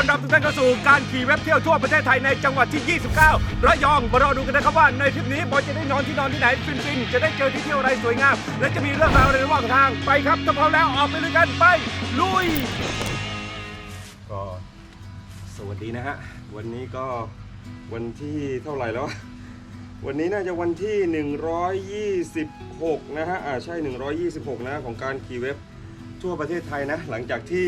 อนรับทุกท่านเข้าสู่การขี่เว็บเที่ยวทั่วประเทศไทยในจังหวัดที่ 29 ระยอง มารอดูกันนะครับว่าในทริปนี้บอยจะได้นอนที่นอนที่ไหนฟินๆ จะได้เจอที่เที่ยวอะไรสวยงาม และจะมีเรื่องราวอะไรระหว่างทาง ไปครับถ้าพร้อมแล้วออกไปด้วยกันไป ลุย ก็สวัสดีนะฮะ วันนี้ก็วันที่เท่าไหร่แล้ว วันนี้น่าจะวันที่ 126 นะฮะ อ่าใช่ 126 นะของการขี่เว็บทั่วประเทศไทยนะ หลังจากที่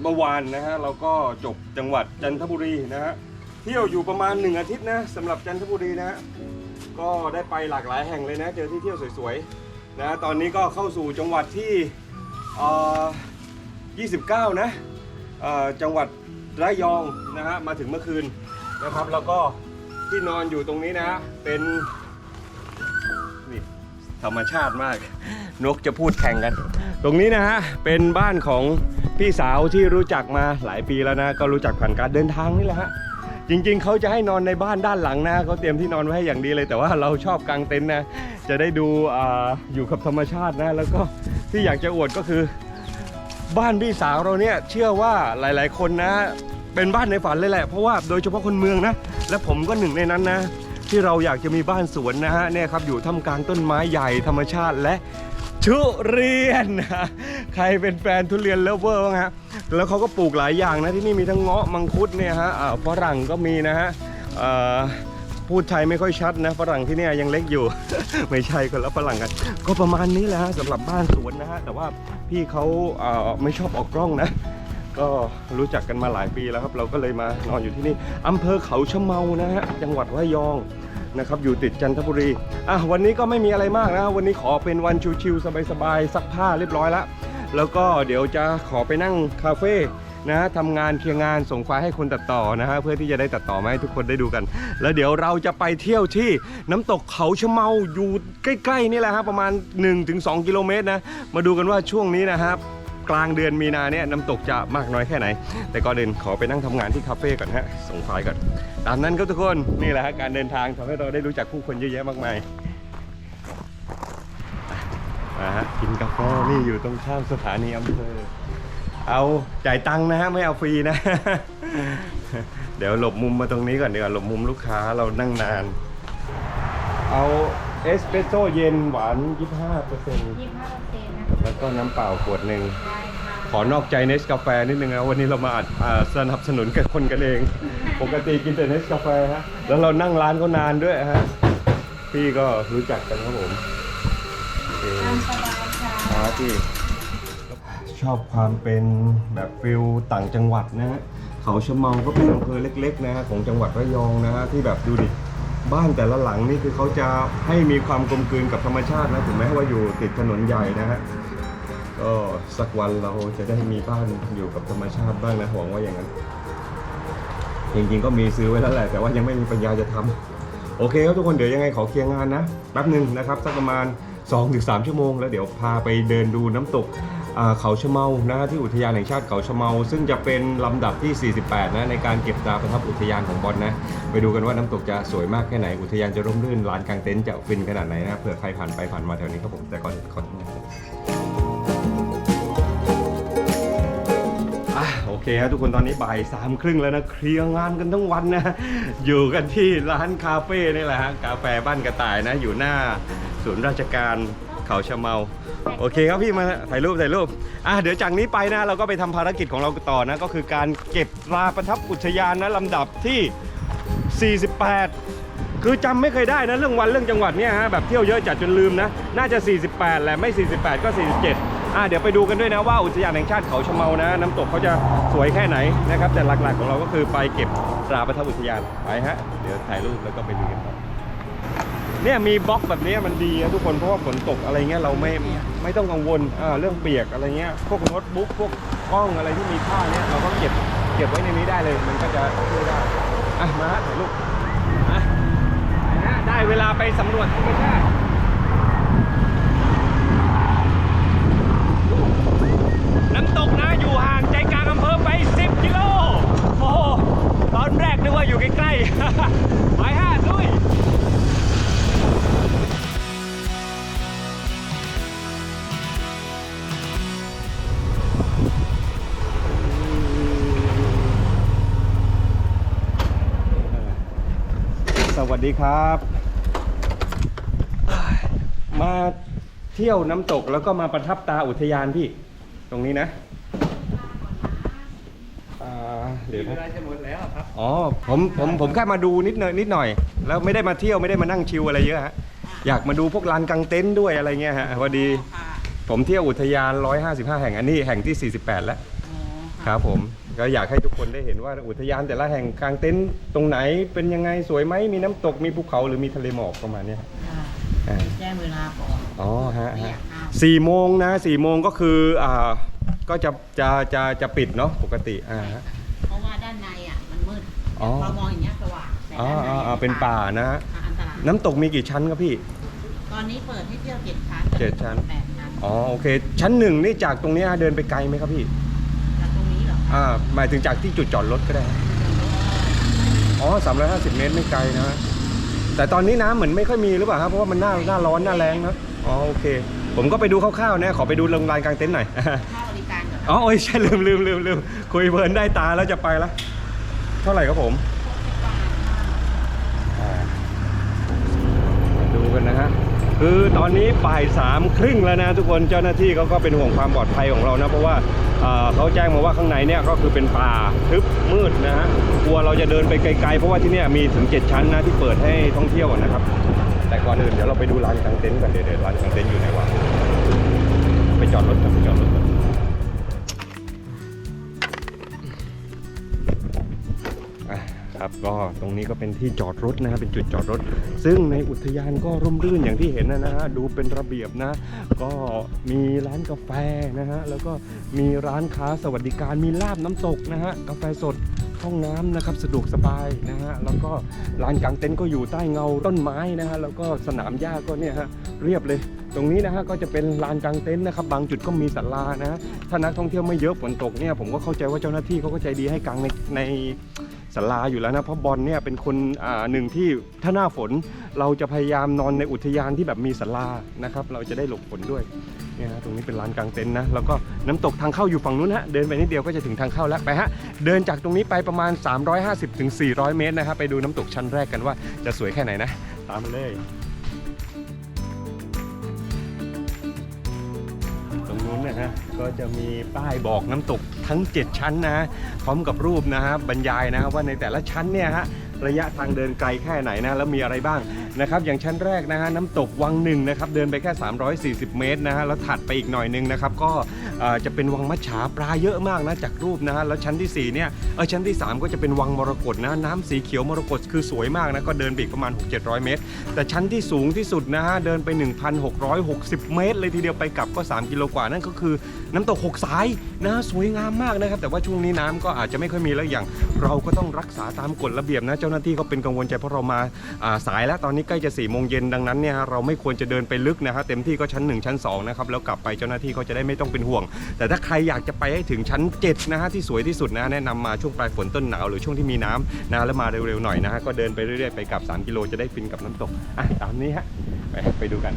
เมื่อวานนะฮะเราก็จบจังหวัดจันทบุรีนะฮะเที่ยวอยู่ประมาณ 1 อาทิตย์นะสำหรับจันทบุรีนะฮะก็ได้ไปหลากหลายแห่งเลยนะ เจอที่เที่ยวสวยๆนะตอนนี้ก็เข้าสู่จังหวัดที่เอ่อ29 นะเอ่อจังหวัดระยองนะฮะมาถึงเมื่อคืนนะครับ แล้วก็ที่นอนอยู่ตรงนี้นะเป็น ธรรมชาติมาก นกจะพูดแข่งกัน ตรงนี้นะฮะ เป็นบ้านของพี่สาวที่รู้จักมาหลายปีแล้วนะ ก็รู้จักผ่านการเดินทางนี่แหละฮะ จริงๆ เขาจะให้นอนในบ้านด้านหลังนะเขาเตรียมที่นอนไว้ให้อย่างดีเลย แต่ว่าเราชอบกางเต็นท์นะ จะได้ดูออยู่กับธรรมชาตินะ แล้วก็ที่อยากจะอวดก็คือ บ้านพี่สาวเราเนี่ยเชื่อว่าหลาย ๆ คนนะ เป็นบ้านในฝันเลยแหละ เพราะว่าโดยเฉพาะคนเมืองนะ และผมก็หนึ่งในนั้นนะ ที่เราอยากจะมีบ้านสวนนะฮะเนี่ยครับอยู่ท่ามกลางต้นไม้ใหญ่ธรรมชาติและทุเรียนนะใครเป็นแฟนทุเรียนเลเวอร์บ้างฮะแล้วเขาก็ปลูกหลายอย่างนะที่นี่มีทั้งเงาะมังคุดเนี่ยฮะฝรั่งก็มีนะฮะพูดไทยไม่ค่อยชัดนะฝรั่งที่นี่ยังเล็กอยู่ ไม่ใช่คนละฝรั่งกัน ก็ประมาณนี้แหละฮะสำหรับบ้านสวนนะฮะแต่ว่าพี่เขาเไม่ชอบออกกล้องนะ ก็รู้จักกันมาหลายปีแล้วครับ เราก็เลยมานอนอยู่ที่นี่อำเภอเขาชะเมานะฮะจังหวัดระยอง นะครับอยู่ติดจันทบุรีอะวันนี้ก็ไม่มีอะไรมากนะ วันนี้ขอเป็นวันชิวๆสบายๆซักผ้าเรียบร้อยแล้วแล้วก็เดี๋ยวจะขอไปนั่งคาเฟ่นะทำงานเคลียร์งานส่งไฟล์ให้คนตัดต่อนะฮะเพื่อที่จะได้ตัดต่อมาให้ทุกคนได้ดูกัน แล้วเดี๋ยวเราจะไปเที่ยวที่น้ำตกเขาชะเมาอยู่ใกล้ๆนี่แหละฮะประมาณ 1-2 กิโลเมตรนะมาดูกันว่าช่วงนี้นะครับ กลางเดือนมีนาเนี่ยน้ำตกจะมากน้อยแค่ไหน แต่ก่อนอื่นขอไปนั่งทำงานที่คาเฟ่ก่อนฮะส่งไฟล์ก่อนตามนั้นครับทุกคนนี่แหละฮะการเดินทางทำให้เราได้รู้จักผู้คนเยอะแยะมากมายมาฮะกินกาแฟนี่อยู่ตรงข้ามสถานีอำเภอ เอาจ่ายตังค์นะฮะไม่เอาฟรีนะ เดี๋ยวหลบมุมมาตรงนี้ก่อนดีกว่าหลบมุมลูกค้าเรานั่งนาน เอา เอสเปรสโซ่เย็นหวาน 25เปอร์เซ็นต์ยี่สิบห้าเปอร์เซ็นต์นะแล้วก็น้ำเปล่าขวดหนึ่ง ได้ค่ะขอนอกใจเนสกาแฟนิดนึงนะวันนี้เรามาอัดอ่าสนับสนุนกับคนกันเอง ปกติกินแต่เนสกาแฟฮะแล้วเรานั่งร้านเขานานด้วยฮะพี่ก็รู้จักกันครับผมโอเคตามสบายค่ะครับพี่ ชอบความเป็นแบบฟิลต่างจังหวัดนะฮะเขาชะเมาก็เป็นอำเภอเล็กๆนะฮะของจังหวัดระยองนะฮะที่แบบดูดิ บ้านแต่ละหลังนี่คือเขาจะให้มีความกลมกลืนกับธรรมชาตินะถึงแม้ว่าอยู่ติดถนนใหญ่นะฮะก็สักวันเราจะได้มีบ้านอยู่กับธรรมชาติบ้างนะหวังว่าอย่างนั้น จริงๆก็มีซื้อไว้แล้วแหละแต่ว่ายังไม่มีปัญญาจะทำโอเคครับทุกคนเดี๋ยวยังไงขอเคลียร์งานนะแป๊บหนึ่งนะครับสักประมาณ 2-3 ชั่วโมง แล้วเดี๋ยวพาไปเดินดูน้ำตก เขาชะเมานะที่อุทยานแห่งชาติเขาชะเมา ซึ่งจะเป็นลำดับที่ 48 นะในการเก็บตาประทับอุทยานของบอลนะไปดูกันว่าน้ำตกจะสวยมากแค่ไหน อุทยานจะร่มรื่นลานกลางเต็นท์จะฟินขนาดไหนนะเผื่อใครผ่านไปผ่านมาแถวนี้ครับผมแต่ก่อนขออะโอเคครับทุกคนตอนนี้บ่ายสามครึ่งแล้วนะเคลียร์งานกันทั้งวันนะอยู่กันที่ร้านคาเฟ่นี่แหละฮะกาแฟบ้านกระต่ายนะอยู่หน้าศูนย์ราชการ เขาชะเมา โอเคครับพี่มาถ่ายรูปถ่ายรูปอะเดี๋ยวจากนี้ไปนะเราก็ไปทำภารกิจของเราต่อนะ ก็คือการเก็บตราประทับอุทยานนะลำดับที่ 48 คือจำไม่เคยได้นะเรื่องวันเรื่องจังหวัดเนี่ยฮะแบบเที่ยวเยอะจัดจนลืมนะ น่าจะ 48แหละไม่ 48 ก็ 47อะเดี๋ยวไปดูกันด้วยนะว่าอุทยานแห่งชาติเขาชะเมานะ น้ำตกเขาจะสวยแค่ไหนนะครับแต่หลักๆของเราก็คือไปเก็บตราประทับอุทยานไปฮะเดี๋ยวถ่ายรูปแล้วก็ไปดูกันต่อ เนี่ยมีบล็อกแบบนี้มันดีนะทุกคนเพราะว่าฝนตกอะไรเงี้ยเราไม่ไม่ต้องกังวลเรื่องเปียกอะไรเงี้ยพวกโน้ตบุ๊กพวกกล้องอะไรที่มีค่าเนี่ยเราก็เก็บเก็บไว้ในนี้ได้เลย มันก็จะช่วยได้อะมาถ่ายรูปนะฮะได้เวลาไปสำรวจธรรมชาติ ดีครับ มาเที่ยวน้ำตกแล้วก็มาประทับตาอุทยานพี่ ตรงนี้นะอ่าเดี๋ยวเวนะ ลาจะหมดแล้วครับ อ๋อผมผมผมแค่มาดูนิดหน่อยนิดหน่อย แล้วไม่ได้มาเที่ยวไม่ได้มานั่งชิลอะไรเยอะฮะอยากมาดูพวกลานกางเต็นท์ด้วยอะไรเงี้ยฮะพอดี ผมเที่ยวอุทยาน 155 แห่งอันนี้แห่งที่ 48 แล้ว ครับผม ก็อยากให้ทุกคนได้เห็นว่าอุทยานแต่ละแห่งกลางเต็นท์ตรงไหนเป็นยังไงสวยไหมมีน้ำตกมีภูเขาหรือมีทะเลหมอกประมาณเนี้ยครับอ่า แจ้งเวลาก่อนอ๋อฮะไม่อฮะยากข้ามสี่โมงนะสี่โมงก็คืออ่าก็จะจะจะจะปิดเนาะปกติอ่าฮะ เพราะว่าด้านในอะมันมืดอ๋อ เรามองอย่างเงี้ยสว่างแต่อ๋อด้านในอ๋ออ๋อเป็นป่านะฮะอะอันตรายน้ำตกมีกี่ชั้นครับพี่ ตอนนี้เปิดให้เที่ยวเจ็ดชั้นเจ็ดชั้น แปดชั้นอ๋อโอเค ชั้นหนึ่งนี่จากตรงเนี้ยเดินไปไกลไหมครับพี่ อคะอ่าหมายถึงจากที่จุดจอดรถก็ได้อ๋อ350 เมตรไม่ไกลนะฮะแต่ตอนนี้น้ำเหมือนไม่ค่อยมีหรือเปล่าครับ เพราะว่ามันหน้าหน้าร้อนหน้าแรงนะอ๋อโอเค ผมก็ไปดูคร่าวๆนะ ขอไปดูโรงลานกลางเต็นท์หน่อย ค่าบริการก่อนอ๋อโอ้ยใช่ลืมลืมลืมลืมคุยเพลินได้ตาแล้วจะไปละ เท่าไหร่ครับผมอ่ามาดูกันนะฮะ คือตอนนี้บ่ายสามครึ่งแล้วนะทุกคน เจ้าหน้าที่เขาก็เป็นห่วงความปลอดภัยของเรานะ เพราะว่า เขาแจ้งมาว่าข้างในเนี่ยก็คือเป็นป่าทึบมืดนะฮะกลัวเราจะเดินไปไกลๆ เพราะว่าที่เนี่ยมีถึง 7 ชั้นนะที่เปิดให้ท่องเที่ยวนะครับ แต่ก่อนอื่นเดี๋ยวเราไปดูลานกางเต็นท์กันเดี๋ยวเดี๋ยวลานกางเต็นท์อยู่ไหนวะไปจอดรถกันไปจอดรถกัน อะครับ ก็ตรงนี้ก็เป็นที่จอดรถนะฮะเป็นจุดจอดรถ ซึ่งในอุทยานก็ร่มรื่นอย่างที่เห็นนะฮะดูเป็นระเบียบนะ ก็มีร้านกาแฟนะฮะแล้วก็มีร้านค้าสวัสดิการมีลาบน้ำตกนะฮะกาแฟสดห้องน้ำนะครับสะดวกสบายนะฮะแล้วก็ลานกางเต็นท์ก็อยู่ใต้เงาต้นไม้นะฮะแล้วก็สนามหญ้าก็เนี่ยฮะเรียบเลย ตรงนี้นะฮะก็จะเป็นลานกางเต็นท์นะครับบางจุดก็มีศาลานะฮะถ้านักท่องเที่ยวไม่เยอะฝนตกเนี่ยผมก็เข้าใจว่าเจ้าหน้าที่เขาก็ใจดีให้กางในใน ศาลาอยู่แล้วนะเพราะบอลเนี่ยเป็นคนหนึ่งที่ถ้าหน้าฝนเราจะพยายามนอนในอุทยานที่แบบมีศาลานะครับ เราจะได้หลบฝนด้วยเนี่ยฮะตรงนี้เป็นลานกลางเต็นท์นะแล้วก็น้ำตกทางเข้าอยู่ฝั่งนู้นฮะเดินไปนิดเดียวก็จะถึงทางเข้าแล้วไปฮะเดินจากตรงนี้ไปประมาณ 350ถึง400 เมตรนะครับไปดูน้ำตกชั้นแรกกันว่าจะสวยแค่ไหนนะ ตามมาเลยตรงนู้นนะฮะก็จะมีป้ายบอกน้ำตก ทั้ง 7 ชั้นนะ พร้อมกับรูปนะฮะบรรยายนะฮะว่าในแต่ละชั้นเนี่ยฮะระยะทางเดินไกลแค่ไหนนะแล้วมีอะไรบ้างนะครับอย่างชั้นแรกนะฮะน้ำตกวังหนึ่งนะครับเดินไปแค่ 340 เมตรนะฮะแล้วถัดไปอีกหน่อยหนึงนะครับก็ เอ่อจะเป็นวังมัจฉาปลาเยอะมากนะจากรูปนะฮะแล้วชั้นที่สี่เนี่ยเออชั้นที่สามก็จะเป็นวังมรกตนะน้ำสีเขียวมรกตคือสวยมากนะก็เดินไปอีกประมาณ 6-700 เมตร แต่ชั้นที่สูงที่สุดนะฮะเดินไป 1,660 เมตร เลยทีเดียวไปกลับก็ 3 กิโลกว่านั่นก็คือน้ำตกหกสายนะสวยงามมากนะครับ แต่ว่าช่วงนี้น้ำก็อาจจะไม่ค่อยมีแล้วอย่าง เราก็ต้องรักษาตามกฎระเบียบนะ เจ้าหน้าที่ก็เป็นกังวลใจเพราะเรามาอ่าสายแล้วตอนนี้ใกล้จะ4ี่โมงเย็นดังนั้นเนี่ยเราไม่ควรจะเดินไปลึกนะฮะเต็มที่ก็ชั้น 1 ชั้น2นะครับแล้วกลับไปเจ้าหน้าที่เขาจะได้ไม่ต้องเป็นห่วงแต่ถ้าใครอยากจะไปให้ถึงชั้น 7 นะฮะที่สวยที่สุดนะแนะนำมาช่วงปลายฝนต้นหนาวหรือช่วงที่มีน้ำนะแล้วมาเร็วๆหน่อยนะฮะก็เดินไปเรื่อยๆไปกับ 3 กิโลจะได้ฟินกับน้ำตกอะตามนี้ฮะไปไปดูกัน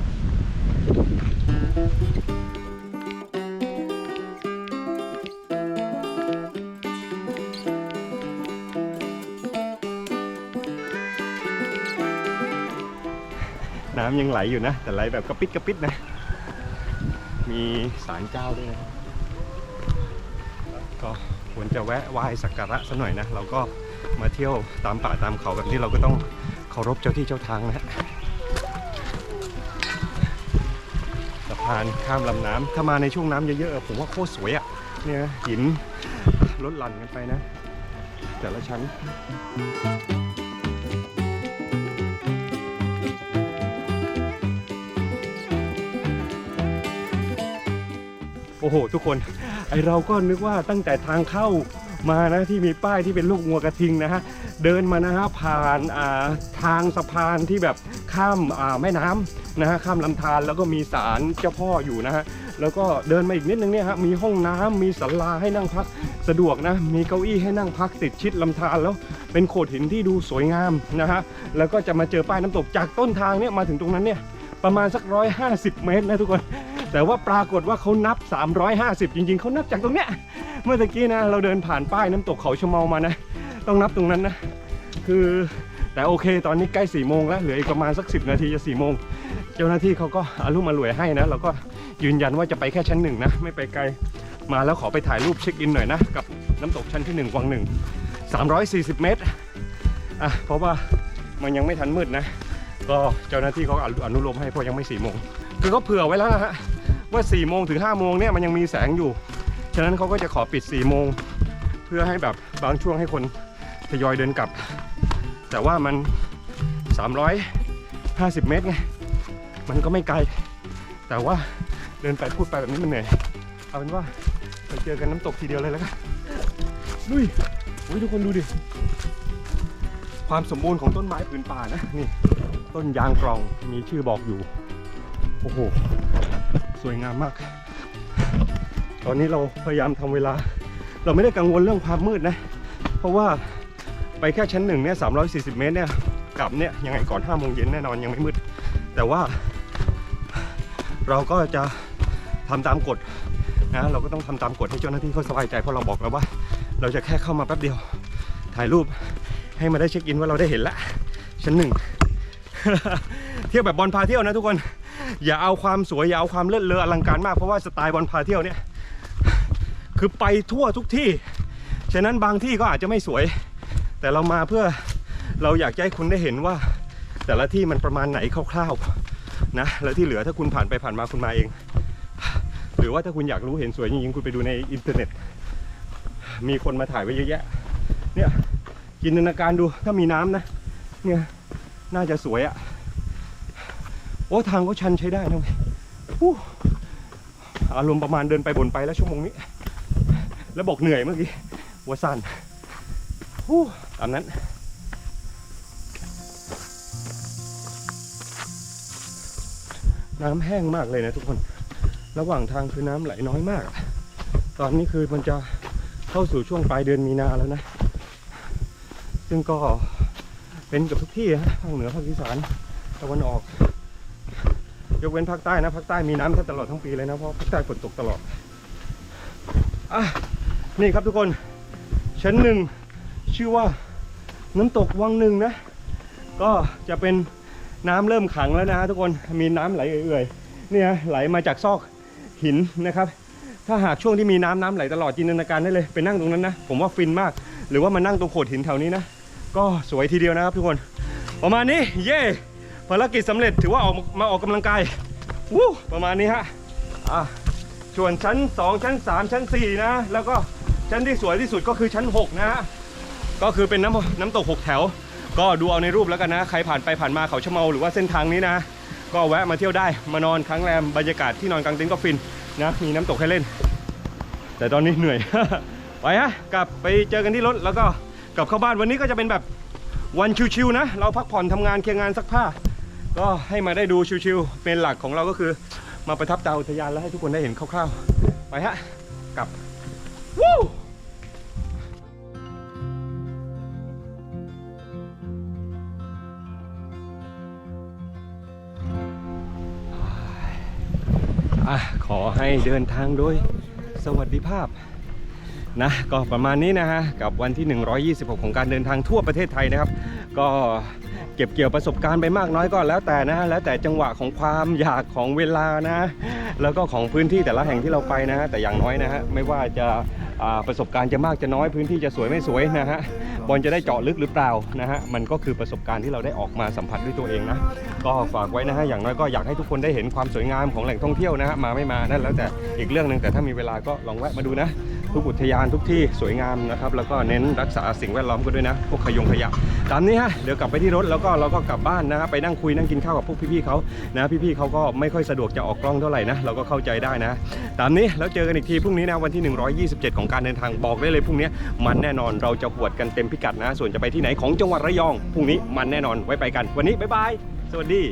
น้ำยังไหลอยู่นะ แต่ไหลแบบกระปิดกระปิดนะ มีศาลเจ้าด้วยนะก็ควรจะแวะไหว้สักการะสักหน่อยนะเราก็มาเที่ยวตามป่าตามเขาแบบนี้เราก็ต้องเคารพเจ้าที่เจ้าทางนะฮะสะพานข้ามลำน้ำถ้ามาในช่วงน้ำเยอะๆผมว่าโคตรสวยอะ่ะเนี่ยหินลดหลั่นกันไปนะ แต่ละชั้น อ้โห ทุกคนไอเราก็นึกว่าตั้งแต่ทางเข้ามานะที่มีป้ายที่เป็นลูกงัวกระทิงนะฮะเดินมานะฮะผ่านาทางสะพานที่แบบข้ามาแม่น้ำนะฮะข้ามลำธารแล้วก็มีศาลเจ้าพ่ออยู่นะฮะแล้วก็เดินมาอีกนิดนึงเนี่ยฮะมีห้องน้ำมีศาลาให้นั่งพักสะดวกนะมีเก้าอี้ให้นั่งพักติดชิดลำธารแล้วเป็นโขดหินที่ดูสวยงามนะฮะแล้วก็จะมาเจอป้ายน้ำตกจากต้นทางเนี่ยมาถึงตรงนั้นเนี่ยประมาณสักร้อยห้าสิบเมตรนะทุกคน แต่ว่าปรากฏว่าเขานับ 350 จริง ๆ เขานับจากตรงเนี้ย เมื่อตะกี้นะ เราเดินผ่านป้ายน้ำตกเขาชะเมามานะ ต้องนับตรงนั้นนะ คือแต่โอเคตอนนี้ใกล้4ี่โมงแล้ว เหลืออีกประมาณสัก 10 นาทีจะ4ี่โมง เจ้าหน้าที่เขาก็อารุ่มอร่วยให้นะ เราก็ยืนยันว่าจะไปแค่ชั้นหนึ่งนะ ไม่ไปไกล มาแล้วขอไปถ่ายรูปเช็คอินหน่อยนะ กับน้ำตกชั้นที่1วังหนึ่ง340 เมตร อะ เพราะว่ามันยังไม่ทันมืดนะ ก็เจ้าหน้าที่เขาอนุโลมให้เพราะยังไม่4ี่โมง คือเขาเผื่อไว้แล้วนะฮะ ว่า4ี่โมงถึง5้าโมงเนี่ยมันยังมีแสงอยู่ ฉะนั้นเขาก็จะขอปิด4ี่โมงเพื่อให้แบบบางช่วงให้คนทยอยเดินกลับ แต่ว่ามัน 350 เมตรไง มันก็ไม่ไกล แต่ว่าเดินไปพูดไปแบบนี้มันเหนื่อยเอาเป็นว่าไปเจอกันน้ำตกทีเดียวเลยแล้วกันดุยอุ้ยทุกคนดูดิ ความสมบูรณ์ของต้นไม้ผืนป่านะ นี่ ต้นยางกรองมีชื่อบอกอยู่ โอ้โห วยงามมาก ตอนนี้เราพยายามทำเวลา เราไม่ได้กังวลเรื่องความมืดนะ เพราะว่าไปแค่ชั้นหนึ่งเนี่ย340เมตรเนี่ยกลับเนี่ยยังไงก่อน5โมงเย็นแน่นอนยังไม่มืด แต่ว่า เราก็จะทำตามกฎนะเราก็ต้องทำตามกฎให้เจ้าหน้าที่เขาสบายใจเพราะเราบอกแล้วว่า เราจะแค่เข้ามาแป๊บเดียวถ่ายรูปให้มาได้เช็คอินว่าเราได้เห็นละชั้นหนึ่งเที่ยวแบบบอลพาเที่ยวนะทุกคน อย่าเอาความสวย อย่าเอาความเลิศเลออลังการมากเพราะว่าสไตล์บอลพาเที่ยวเนี่ย คือไปทั่วทุกที่ ฉะนั้นบางที่ก็อาจจะไม่สวย แต่เรามาเพื่อเราอยากให้คุณได้เห็นว่า แต่ละที่มันประมาณไหนคร่าวๆนะแล้วที่เหลือถ้าคุณผ่านไปผ่านมาคุณมาเอง หรือว่าถ้าคุณอยากรู้เห็นสวยจริงๆคุณไปดูในอินเทอร์เน็ต มีคนมาถ่ายไว้เยอะแยะ เนี่ยจินตนาการดูถ้ามีน้ำนะเนี่ยน่าจะสวยอะ โอ้ทางก็ชันใช้ได้นะเว้ยอารมณ์ประมาณเดินไปบนไปแล้วชั่วโมงนี้ แล้วบอกเหนื่อยเมื่อกี้หัวสั่นอู้ตามนั้น น้ำแห้งมากเลยนะทุกคน ระหว่างทางคือน้ำไหลน้อยมาก ตอนนี้คือมันจะเข้าสู่ช่วงปลายเดือนมีนาแล้วนะ ซึ่งก็เป็นกับทุกที่ฮะภาคเหนือภาคอีสานตะวันออก ยกเว้นภาคใต้นะภาคใต้มีน้ำแทบตลอดทั้งปีเลยนะเพราะภาคใต้ฝนตกตลอดอะนี่ครับทุกคนชั้นหนึ่งชื่อว่าน้ำตกวังหนึ่งนะ ก็จะเป็นน้ำเริ่มขังแล้วนะทุกคนมีน้ำไหลเอื่อยๆเนี่ยไหลมาจากซอกหินนะครับ ถ้าหากช่วงที่มีน้ำน้ำไหลตลอดจินตนาการได้เลยไปนั่งตรงนั้นนะ ผมว่าฟินมาก หรือว่ามานั่งตรงโขดหินแถวนี้นะ ก็สวยทีเดียวนะครับทุกคน ประมาณนี้เย่ ภารกิจสำเร็จถือว่าออกมาออกกำลังกายวู้ประมาณนี้ฮะอะส่วนชั้น 2 ชั้น 3 ชั้น 4 นะ แล้วก็ชั้นที่สวยที่สุดก็คือชั้น 6 นะฮะก็คือเป็นน้ำน้ำตก 6 แถว ก็ดูเอาในรูปแล้วกันนะ ใครผ่านไปผ่านมาเขาชะเมาหรือว่าเส้นทางนี้นะ ก็แวะมาเที่ยวได้มานอนค้างแรมบรรยากาศที่นอนกลางเต็นท์ก็ฟินนะมีน้ำตกให้เล่น แต่ตอนนี้เหนื่อยไปฮะกลับไปเจอกันที่รถแล้วก็กลับเข้าบ้านวันนี้ก็จะเป็นแบบวันชิวๆนะ เราพักผ่อนทำงานเคลียร์งานซักผ้า ก็ให้มาได้ดูชิวๆเป็นหลักของเราก็คือ มาประทับตาอุทยานแล้วให้ทุกคนได้เห็นคร่าวๆ ไปฮะกลับวู้ขอให้เดินทางโดยสวัสดิภาพนะก็ประมาณนี้นะฮะกับวันที่ 126 ของการเดินทางทั่วประเทศไทยนะครับ ก็ เก็บเกี่ยวประสบการณ์ไปมากน้อยก็แล้วแต่นะแล้วแต่จังหวะของความอยากของเวลานะ แล้วก็ของพื้นที่แต่ละแห่งที่เราไปนะฮะแต่อย่างน้อยนะฮะไม่ว่าจะาประสบการณ์จะมากจะน้อยพื้นที่จะสวยไม่สวยนะฮะบอลจะได้เจาะลึกหรือเปล่านะฮะมันก็คือประสบการณ์ที่เราได้ออกมาสัมผัสด้วยตัวเองนะก็ฝากไว้นะฮะอย่างน้อยก็อยากให้ทุกคนได้เห็นความสวยงามของแหล่งท่องเที่ยวนะฮะมาไม่มานั่นแล้วแต่อีกเรื่องหนึ่งแต่ถ้ามีเวลาก็ลองแวะมาดูนะ ทุกอุทยานทุกที่สวยงามนะครับ แล้วก็เน้นรักษาสิ่งแวดล้อมกันด้วยนะพวกขยงขยะ ตามนี้ฮะเดี๋ยวกลับไปที่รถแล้วก็เราก็กลับบ้านนะฮะไปนั่งคุยนั่งกินข้าวกับพวกพี่ๆเขานะพี่ๆเขาก็ไม่ค่อยสะดวกจะออกกล้องเท่าไหร่นะเราก็เข้าใจได้นะ ตามนี้แล้วเจอกันอีกทีพรุ่งนี้นะวันที่ 127 ของการเดินทางบอกได้เลยพรุ่งนี้มันแน่นอนเราจะหวดกันเต็มพิกัดนะ ส่วนจะไปที่ไหนของจังหวัดระยองพรุ่งนี้มันแน่นอนไว้ไปกัน วันนี้บ๊ายบายสวัสดี